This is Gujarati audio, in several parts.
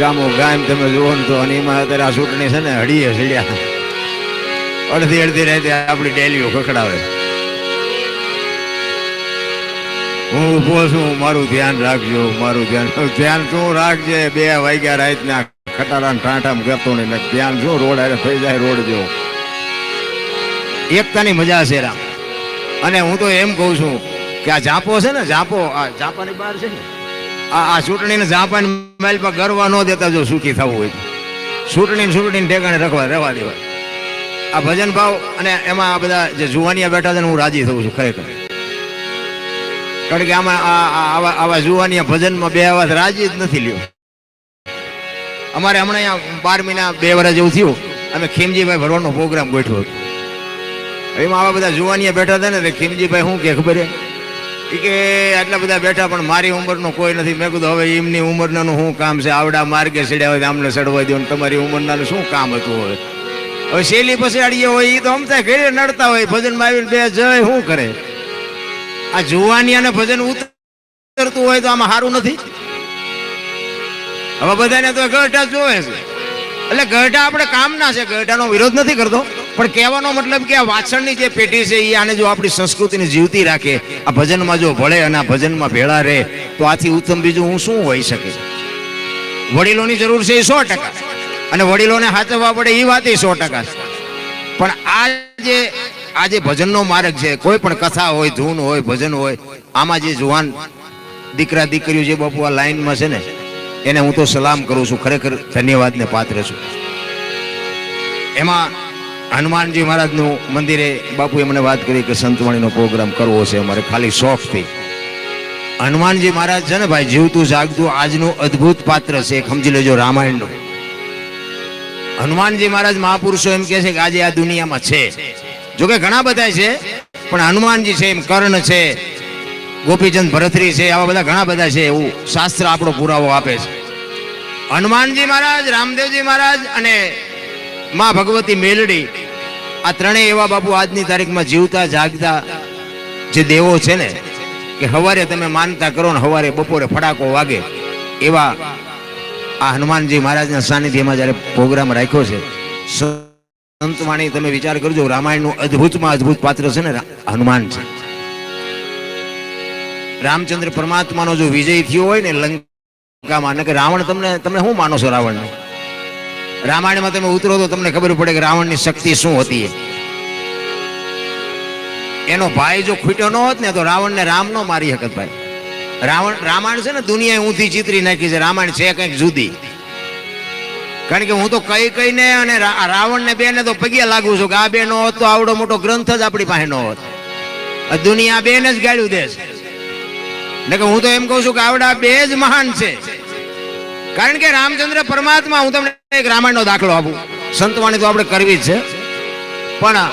ગામો ગામ તમે જુઓ ને તો એમાં અત્યારે આ ચૂંટણી છે ને હડીએ હસડ્યા અડધી અડધી રાતે આપણી ડેલીઓ ખખડાવે. હું ઊભો છું, મારું ધ્યાન રાખજો, મારું ધ્યાન. ધ્યાન શું રાખજે? બે વાગ્યા રાતના ખટારા ટાંટામ કરતો નહીં ધ્યાન શું રોડ હારે થઈ જાય રોડ જો એકતાની મજા છે રામ. અને હું તો એમ કહું છું કે આ જાપો છે ને, જાપો, આ જાપાની બહાર છે ને આ ચૂંટણીને જાપાની માઇલ પર ગરવા ન દેતા જો સુખી થવું હોય તો. ચૂંટણી ચૂંટણીને ઠેકાણે રખવા રહેવા દેવા આ ભજન ભાવ અને એમાં આ બધા જે જુવાનિયા બેઠા છે હું રાજી થઉં છું ખરેખર. કારણ કે આમાં આવા આવા જુવાનિયા ભજનમાં બે આવા રાજી જ નથી લ્યો. અમારે હમણાં અહીંયા બાર મહિના બે વર્ષ જેવું થયું. અમે ખીમજીભાઈ ભરવાનો પ્રોગ્રામ ગોઠવ્યો એમાં આવા બધા જુવાનિયા બેઠા હતા ને એટલે ખીમજીભાઈ શું કે ખબર હે? ઈ કે આટલા બધા બેઠા પણ મારી ઉંમરનો કોઈ નથી. મેં કીધું, હવે એમની ઉંમરનાનું શું કામ છે? આવડા માર્ગે ચડ્યા હોય આમને ચડવા દો તમારી ઉંમરનાનું શું કામ હતું હવે? હવે શેલી પછાડીએ હોય એ તો અમતા ઘેરે નડતા હોય. ભજનમાં આવીને બે જય શું કરે? આ જુવાની અને ભજન ઉતરતું હોય તો આમાં સારું નથી? હવે બધાને તો ગઢા જોવે છે. એટલે ગઢા આપણે કામના છે. ગઢાનો વિરોધ નથી કરતો. પણ કહેવાનો મતલબ કે આ વાછણની જે પેઢી છે એ આને જો આપણી સંસ્કૃતિને જીવતી રાખે, આ ભજનમાં જો ભળે અને આ ભજનમાં ભેળા રહે, તો આથી ઉત્તમ બીજું હું શું હોઈ શકે? વડીલોની જરૂર છે એ સો ટકા અને વડીલોને સાચવવા પડે એ વાત એ સો ટકા પણ આ જે આ જે ભજનનો માર્ગ છે, કોઈ પણ કથા હોય, ધૂન હોય, ભજન હોય, આમાં જે જુવાન દીકરા દીકરીઓ જે બાપુ આ લાઈનમાં છે ને, એને હું તો સલામ કરું છું, ખરેખર ધન્યવાદને પાત્ર છું. એમાં હનુમાનજી મહારાજનું મંદિરે બાપુએ મને વાત કરી કે સંતવાણીનો પ્રોગ્રામ કરવો છે અમારે ખાલી શોખથી. હનુમાનજી મહારાજ છે ને ભાઈ, જીવતું જાગતું આજનું અદ્ભુત પાત્ર છે સમજી લેજો રામાયણનું. હનુમાનજી મહારાજ મહાપુરુષો એમ કહે છે કે આજે આ દુનિયામાં છે. જોકે ઘણા બધા છે, પણ હનુમાનજી છે એમ કર્ણ છે, ગોપીચંદ ભરતરી છે, આવા બધા ઘણા બધા છે એવું શાસ્ત્ર આપણો પુરાવો આપે છે. હનુમાનજી મહારાજ, રામદેવજી મહારાજ અને મા ભગવતી મેલડી આ ત્રણેય એવા બાપુ આજની તારીખમાં જીવતા, જાગતા જે દેવો છે ને, કે હવારે તમે માનતા કરો ને હવારે બપોરે ફટાકો વાગે, એવા આ હનુમાનજી મહારાજના સાનિધ્યમાં જ્યારે પ્રોગ્રામ રાખ્યો છે સંતવાણી તમે વિચાર કરજો, રામાયણનું અદ્ભુતમાં અદ્ભુત પાત્ર છે ને, હનુમાન છે. રામચંદ્ર પરમાત્માનો જો વિજય થયો હોય ને, લંકામાં કે રાવણ તમને તમે શું માનો છો રાવણને? રામાયણમાં તમે ઉતરો તો તમને ખબર પડે કે રાવણની શક્તિ શું હતી. એનો ભાઈ જો ખૂટ્યો ન હોત ને તો રાવણને રામ નો મારી શકત ભાઈ. રાવણ, રામાયણ છે ને દુનિયાએ ઊંધી ચિતરી નાખી છે. રામાયણ છે કંઈક જુદી. કારણ કે હું તો કઈ કઈને અને રાવણને બેને તો પગ્યા લાગુ છું કે આ બે નો હોત તો આવડો મોટો ગ્રંથ જ આપણી પાસે નો હોત. દુનિયા બેને જ ગાળ્યું દે છે. ને કે હું તો એમ કહું છું કે આવડા બે જ મહાન છે. કારણ કે રામચંદ્ર પરમાત્મા, હું તમને એક રામાયણનો દાખલો આપું. સંતવાણી તો આપણે કરવી જ છે. પણ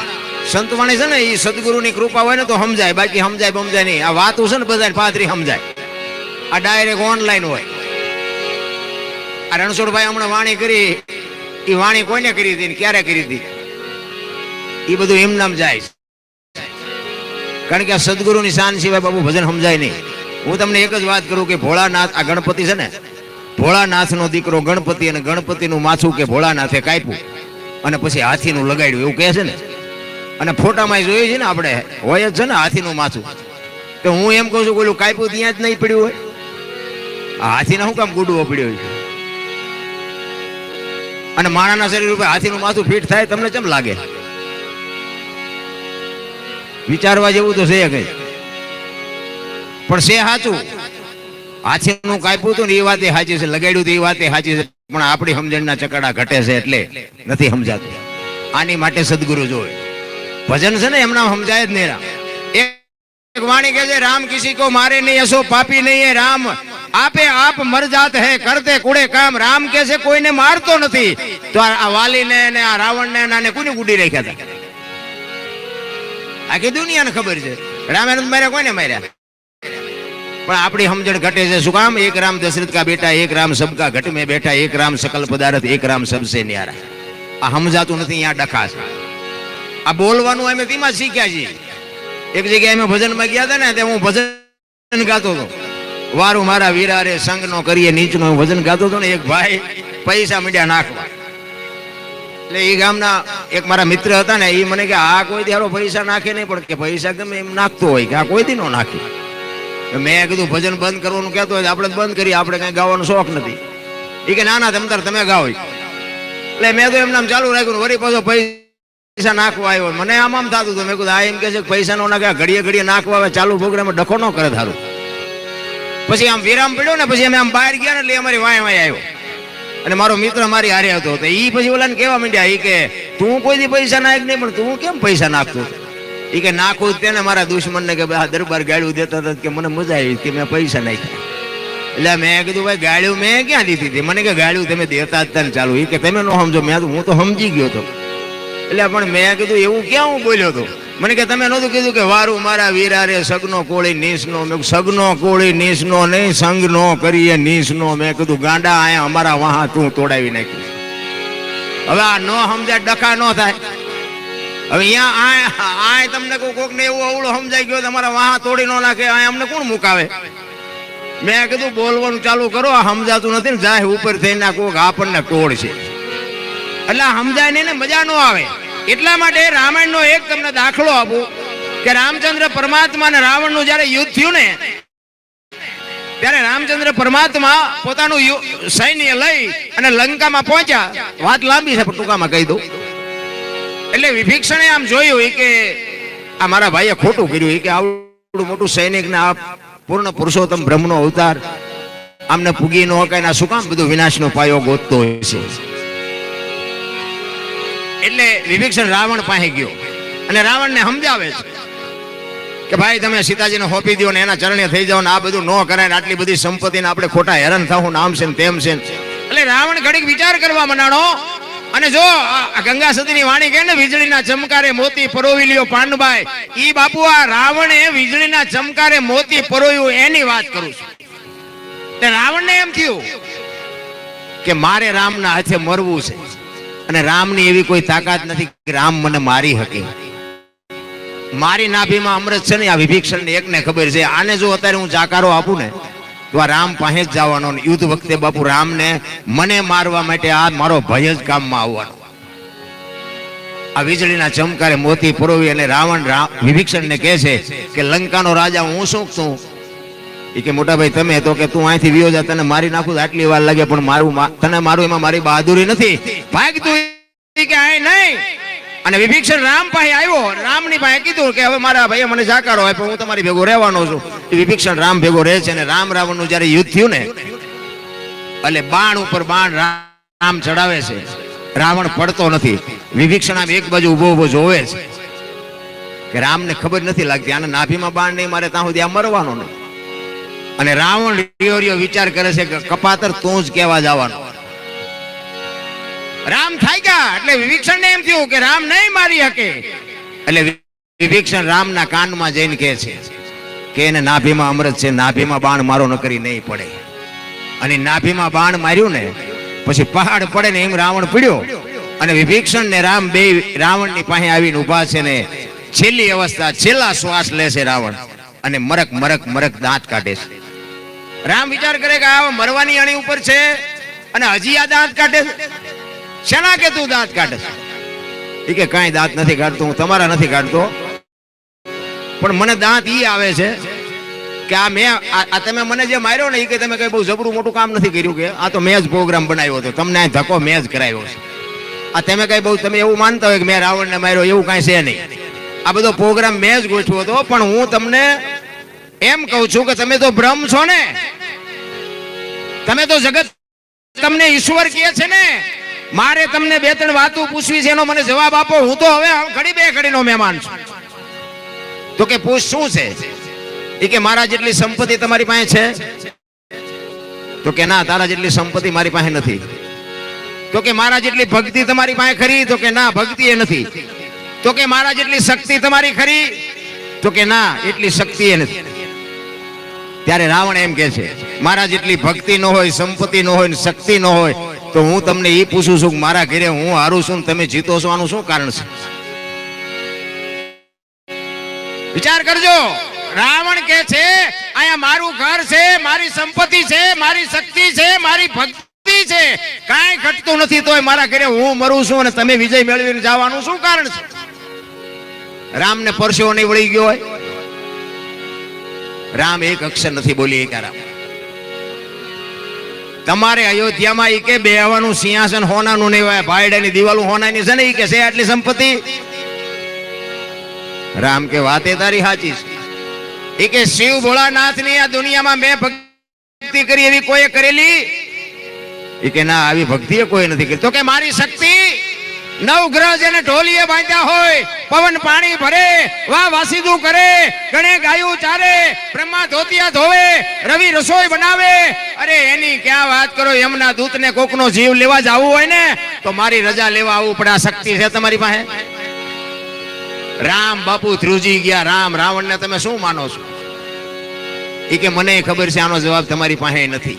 સંતવાણી છે ને એ સદગુરુની કૃપા હોય ને તો સમજાય. બાકી સમજાય સમજાય નહીં. આ વાતું છે ને બધા પાથરી સમજાય. આ ડાયરેક્ટ ઓનલાઈન હોય. આ રણછોડભાઈ હમણાં વાણી કરી એ વાણી કોઈને કરી હતી ને, ક્યારે કરી હતી? એ બધું એમ નામ જાય કારણ કે આ સદગુરુની શાન સિવાય બાબુ ભજન સમજાય નહીં. હું તમને એક જ વાત કરું કે ભોળાનાથ આ ગણપતિ છે ને ભોળાનાથનો દીકરો ગણપતિ અને ગણપતિનું માથું કે ભોળાનાથે કાપ્યું. અને પછી હાથીનું લગાડ્યું, એવું કહે છે ને? અને ફોટામાં જોઈએ છે ને આપણે, હોય જ છે ને હાથીનું માથું. તો હું એમ કહું છું કે કાપ્યું ત્યાં જ નહીં પડ્યું હોય. હાથીને શું કામ ગુડવો પડ્યો હોય? અને માણાના શરીર ઉપર હાથીનું માથું ફિટ થાય, તમને કેમ લાગે? વિચારવા જેવું તો છે કઈ. પણ છે સાચું. હાથીનું કાપ્યું હતું ને એ વાતે સાચી છે, લગાડ્યું એ વાતે સાચી છે, પણ આપણી સમજણના ચકડા ઘટે છે એટલે નથી સમજાતું. આની માટે સદગુરુ જોવે. ભજન છે ને એમના સમજાય જ નહીં એક વાણી કહે છે રામ કિસી કો મારે નહીં, અસો પાપી નહીં રામ. આપે આપ મર જાત હે, કરતે કુડે કામ. રામ કે છે, કોઈને મારતો નથી. તો આ વાલીને ને આ રાવણને ને આને કોને ગુડી રાખ્યા હતા? આખી દુનિયાને ખબર છે. રામાનંદ માર્યા કોઈને માર્યા? પણ આપણી સમજણ ઘટે છે. શું કામ? એક રામ દશરથ કા બેટા, એક રામ સબકા ઘટ મેં બેઠા, એક રામ સકલ પદાર્થ એક રામ સબસે ન્યારા. આ સમજાતું નથી, અહીંયા ડખા છે. આ બોલવાનું અમે તેમાં શીખ્યા છીએ. એક જગ્યાએ અમે ભજનમાં ગયા હતા ને તે હું ભજન ગાતો હતો. વારું મારા વીરારે રે સંગ નો કરીએ, નીચનો ભજન ગાતો હતો ને, એક ભાઈ પૈસા મીડિયા નાખવા. એટલે એ ગામના એક મારા મિત્ર હતા ને એ મને કે, આ કોઈ દી પૈસા નાખે નહીં, પણ કે પૈસા ગમે એમ નાખતો હોય, કે આ કોઈ દી નો નાખે. મેં કીધું, ભજન બંધ કરવાનું કહેતો હોય આપણે બંધ કરીએ, આપણે કઈ ગાવાનો શોખ નથી. એ કે, ના ના, તમ તાર, તમે ગાઓ એટલે મેં તો એમને ચાલુ રાખ્યું વળી પાછો પૈસા નાખવા આવ્યો. મને આમ આમ થતું હતું. મેં કીધું, આ એમ કે છે કે પૈસા નો નાખે ઘડીએ ઘડીએ નાખવા આવે, ચાલુ પ્રોગ્રામ ડખો ન કરે થારું. પછી આમ વિરામ પડ્યો ને, પછી અમે આમ બહાર ગયા ને, એટલે અમારી વાય વાય આવ્યો. અને મારો મિત્ર મારી હારે હતો. તો એ પછી ઓલાને કેવા માંડ્યા એ કે, તું કોઈ દી પૈસા નાખ નહીં, પણ તું કેમ પૈસા નાખતો ઈ કે નાખું તેને મારા દુશ્મન ને કે ભાઈ દરબાર ગાળ્યું દેતા હતા કે મને મજા આવી કે મેં પૈસા નાખ્યા. એટલે મેં કીધું, ભાઈ, ગાળ્યું મેં ક્યાં દીધી હતી? મને કે ગાળ્યું તમે દેતા હતા ને ચાલુ. એ કે, તમે ન સમજો, મેં હું તો સમજી ગયો હતો એટલે પણ મેં કીધું, એવું ક્યાં હું બોલ્યો હતો મને કે, તમે નહોતું કીધું કે વારું મારા વીરારે સગનો કોળી નીસનો? મેં સગનો કોળી નીસનો નહીં, સંગનો કરીએ નીસનો. મેં કીધું, ગાંડા આયા અમારા વાહા તું તોડાવી નાખ્યું હવે આ ન સમજાય, ડખા ન થાય. હવે અહીંયા આ આ તમને કોઈ કોક ને એવું અવળો સમજાઈ ગયો તમારા વાહ તોડી ન નાખે આ અમને કોણ મુકાવે? મેં કીધું બોલવાનું ચાલુ કરો, આ સમજાતું નથી ને જાય ઉપર થઈને ના કોક આપણને તોડ છે એટલે સમજાય નહીં ને મજા ન આવે. એટલા માટે રામાયણનો એક તમને દાખલો આપું કે રામચંદ્ર પરમાત્મા અને રાવણનું જ્યારે યુદ્ધ થયું ને, ત્યારે રામચંદ્ર પરમાત્મા પોતાનું સૈન્ય લઈ અને લંકામાં પહોંચ્યા. વાત લાંબી છે, પણ ટૂંકામાં કહી દઉં. એટલે વિભીક્ષણે આમ જોયું કે આ મારા ભાઈએ ખોટું કર્યું કે આવડું મોટું સૈનિક ને આ પૂર્ણ પુરુષોત્તમ બ્રહ્મનો અવતાર આમને પૂગી ન હકાય ના શું કામ બધું વિનાશનો પાયો ગોતતો હોય છે? એટલે વિભીક્ષણ રાવણ પાસે ગયો અને રાવણને સમજાવે છે કે ભાઈ તમે સીતાજીને હોપી દો ને એના ચરણે થઈ જાઓ ને આ બધું ન કરાય ને આટલી બધી સંપત્તિને આપણે ખોટા હેરાન થવું ને આમ છે ને તેમ છે એટલે રાવણ ઘડીક વિચાર કરવા મંડાણો અને જો ગંગા સતીની વાણી કહે ને, વીજળીના ચમકારે મોતી પરોવી લ્યો પાંડભાઈ ઈ બાપુ આ રાવણે વીજળીના ચમકારે મોતી પરોવ્યું એની વાત કરું છું. એટલે રાવણને એમ થયું કે મારે રામના હાથે મરવું છે. અને રામની એવી કોઈ તાકાત નથી કે રામ મને મારી શકે. મારી નાભીમાં અમૃત છે ને, આ વિભીક્ષણ એકને ખબર છે. આને જો અત્યારે હું જાકારો આપું ને તો આ રામ પાસે જ જવાનો યુદ્ધ વખતે બાપુ રામને મને મારવા માટે આ મારો ભય જ કામમાં આવવાનો. આ વીજળીના ચમકારે મોતી પરોવી અને રાવણ વિભીક્ષણને કહે છે કે લંકાનો રાજા, હું શું છું એ કે મોટા ભાઈ તમે તો કે તું અહીંથી વિયો જા, તને મારી નાખું આટલી વાર લાગે, પણ મારું તને મારું એમાં મારી બહાદુરી નથી. ભાગ તું કે, આય નહીં. અને વિભીક્ષણ રામ પાસે આવ્યો. રામની પાસે કીધું કે હવે મારા ભાઈ મને જાકારો આપ્યો, હું તમારી ભેગો રહેવાનો છું. વિભીક્ષણ રામ ભેગો રહે છે અને રામ રાવણનું જ્યારે યુદ્ધ થયું ને, એટલે બાણ ઉપર બાણ રામ ચડાવે છે. રાવણ પડતો નથી. વિભીક્ષણ આમ એક બાજુ ઊભો ઊભો જોવે છે. કે રામને ખબર નથી લાગતી, આને નાભીમાં બાણ નહીં મારે, ત્યાં સુધી આ મરવાનો નહીં. અને રાવણ રિયો વિચાર કરે છે કે કપાતર તું જ કેવા જવાનો. રામ થાય ગયા? એટલે વિભીક્ષણને એમ થયું કે રામ નહીં મારી શકે. એટલે વિભીક્ષણ રામના કાનમાં જઈને કહે છે કે એને નાભીમાં અમૃત છે, નાભીમાં બાણ મારો નકરી નહીં પડે. અને નાભીમાં બાણ માર્યું ને, પછી પહાડ પડે ને એમ રાવણ પીડ્યો. અને વિભીક્ષણ ને રામ બે રાવણની પાસે આવીને ઊભા છે ને, છેલ્લી અવસ્થા, છેલ્લા શ્વાસ લે છે રાવણ. અને મરક મરક મરક દાંત કાઢે છે. રામ વિચાર કરે કે આ મરવાની અણી ઉપર છે અને હજી આ દાંત કાઢે છે. શેના કે તું દાંત કાઢે એ કે કાંઈ દાંત નથી કાઢતો, હું તમારા નથી કાઢતો. પણ મને દાંત ઈ આવે છે કે આ મેં, આ તમે મને જે માર્યો ને એ કે તમે કઈ બહુ જબરું મોટું કામ નથી કર્યું કે? આ તો મેં જ પ્રોગ્રામ બનાવ્યો હતો, તમને આ ધક્કો મેં જ કરાવ્યો છે. આ તમે કઈ બહુ, તમે એવું માનતા હોય કે મેં રાવણને માર્યો, એવું કાંઈ છે નહીં. આ બધો પ્રોગ્રામ મેં જ ગોઠવ્યો હતો, પણ હું તમને એમ કહું છું કે તમે તો બ્રહ્મ છો ને? તમે તો જગત તમને ઈશ્વર કહે છે ને? મારે તમને બે ત્રણ વાતો પૂછવી છે, એનો મને જવાબ આપો. હું તો હવે ઘડી બે ઘડીનો મહેમાન છું. તો કે પૂછ, શું છે? એ કે મારા જેટલી સંપત્તિ તમારી પાસે છે. તો કે ના, તારા જેટલી સંપત્તિ મારી પાસે નથી. તો કે મારા જેટલી ભક્તિ તમારી પાસે ખરી? તો કે ના, ભક્તિ એ નથી. તો કે મારા જેટલી શક્તિ તમારી ખરી? તો કે ના, એટલી શક્તિ એ નથી. ત્યારે રાવણ એમ કે છે, મારા જેટલી ભક્તિ ન હોય, સંપત્તિ ન હોય શક્તિ ન હોય તો હું તમને એ પૂછું છું મારા ઘરે હું હારું છું તમે જીતો છો, આનું શું કારણ છે? વિચાર કરજો. રાવણ કે છે, અહીંયા મારું ઘર છે, મારી સંપત્તિ છે, મારી શક્તિ છે, મારી ભક્તિ છે. કાંઈ ઘટતું નથી, તોય મારા ઘરે હું મરું છું અને તમે વિજય મેળવીને જવાનું શું કારણ છે? રામને પરસેવો નહીં વળી ગયો હોય. રામ એક અક્ષર નથી બોલી એકા રામ. તમારે અયોધ્યામાં એ કે બેહવાનું સિંહાસન હોનાનું નહીં હોય, ભાઈડાની દિવાલું હોનાની છે ને એ કે છે આટલી સંપત્તિ? રામ કે વાતે તારી સાચી છે. ઈ કે શિવ ભોળાનાથની આ દુનિયામાં મેં ભક્તિ કરી એવી કોઈએ કરેલી? ઈ કે ના, આવી ભક્તિ કોઈ નથી કરી તો કે મારી શક્તિ નવ ગ્રહ જેને ઢોલીએ બાંધ્યા હોય, પવન પાણી ભરે, વાહ વાસીદું કરે, ગણે ગાયું ચારે, બ્રહ્મા ધોતિયા ધોવે, રવિ રસોઈ બનાવે. અરે એની ક્યાં વાત કરો, યમના દૂતને કોકનો જીવ લેવા જવું હોય ને, તો મારી રજા લેવા આવવું પડે, આ શક્તિ છે તમારી પાસે? રામ બાપુ ધ્રુજી ગયા, રામ રાવણને તમે શું માનો છો? એ કે મને ખબર છે, આનો જવાબ તમારી પાસે નથી.